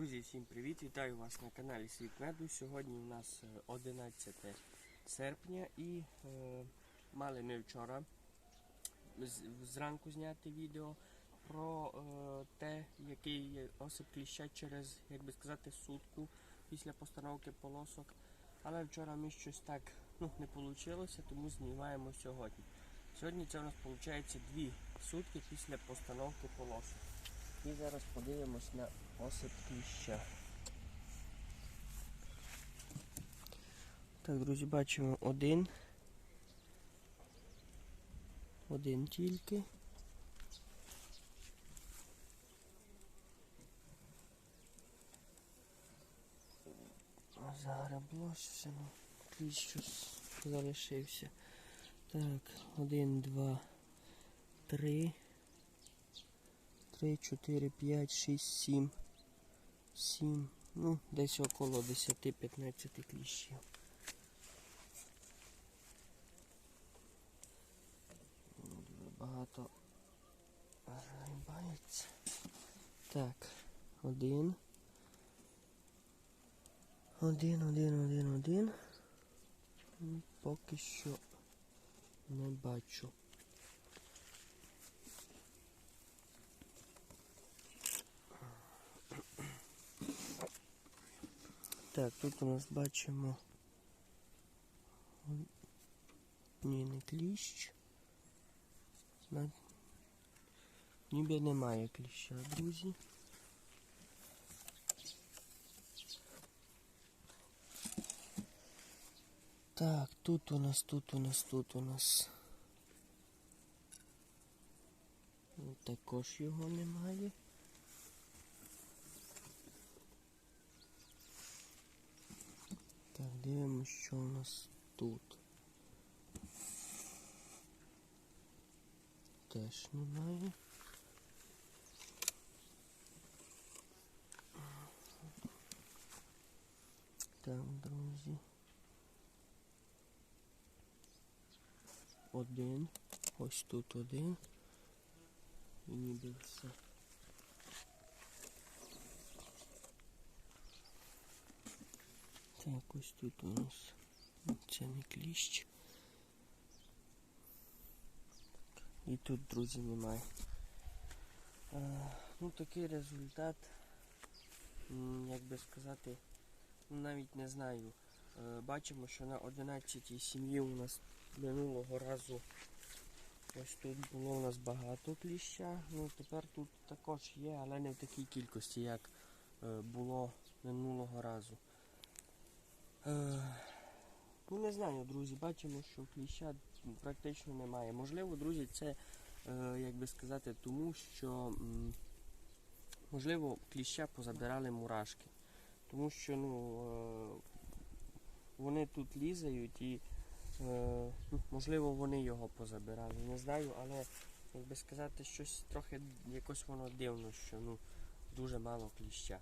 Друзі, всім привіт! Вітаю вас на каналі Світ Меду. Сьогодні у нас е, 11 серпня і е, мали ми вчора зранку зняти відео про е, те, який осип кліща через, як би сказати, сутку після постановки полосок. Але вчора ми щось так ну, не вийшло, тому знімаємо сьогодні. Сьогодні це у нас виходить дві сутки після постановки полосок. І зараз подивимось на осип кліща. Так, друзі, бачимо один. Один тільки. Заграблося, ну, кліщ залишився. Так, один, два, три. 3, 4, 5, 6, 7, 7, ну, десь около 10-15 кліщів. Дуже багато рибається. Так, один. Один, один, один, один. Поки що не бачу. Так, тут у нас бачимо. Ні, не кліщ. Ніби немає кліща, друзі. Так, тут у нас, тут у нас, тут у нас. Також його немає. Так, дивимося, що у нас тут. Теж немає. Так, друзі. Один. Ось тут один. І ніби все. Так, ось тут у нас це не кліщ. І тут, друзі, немає. Е, ну, такий результат, як би сказати, ну, навіть не знаю. Е, бачимо, що на 11 сім'ї у нас минулого разу ось тут було у нас багато кліща. Ну, тепер тут також є, але не в такій кількості, як е, було минулого разу. Ну, не знаю, друзі, бачимо, що кліща практично немає. Можливо, друзі, це, е, як би сказати, тому що, можливо, кліща позабирали мурашки. Тому що, ну, е, вони тут лізають і, е, можливо, вони його позабирали. Не знаю, але, як би сказати, щось трохи якось воно дивно, що ну, дуже мало кліща.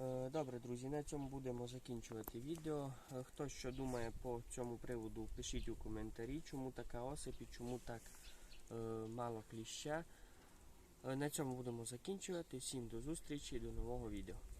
Е, Добре, друзі, на цьому будемо закінчувати відео. Е, Хто що думає по цьому приводу, пишіть у коментарі, чому така осип і чому так е, мало кліща. На цьому будемо закінчувати. Всім до зустрічі, до нового відео.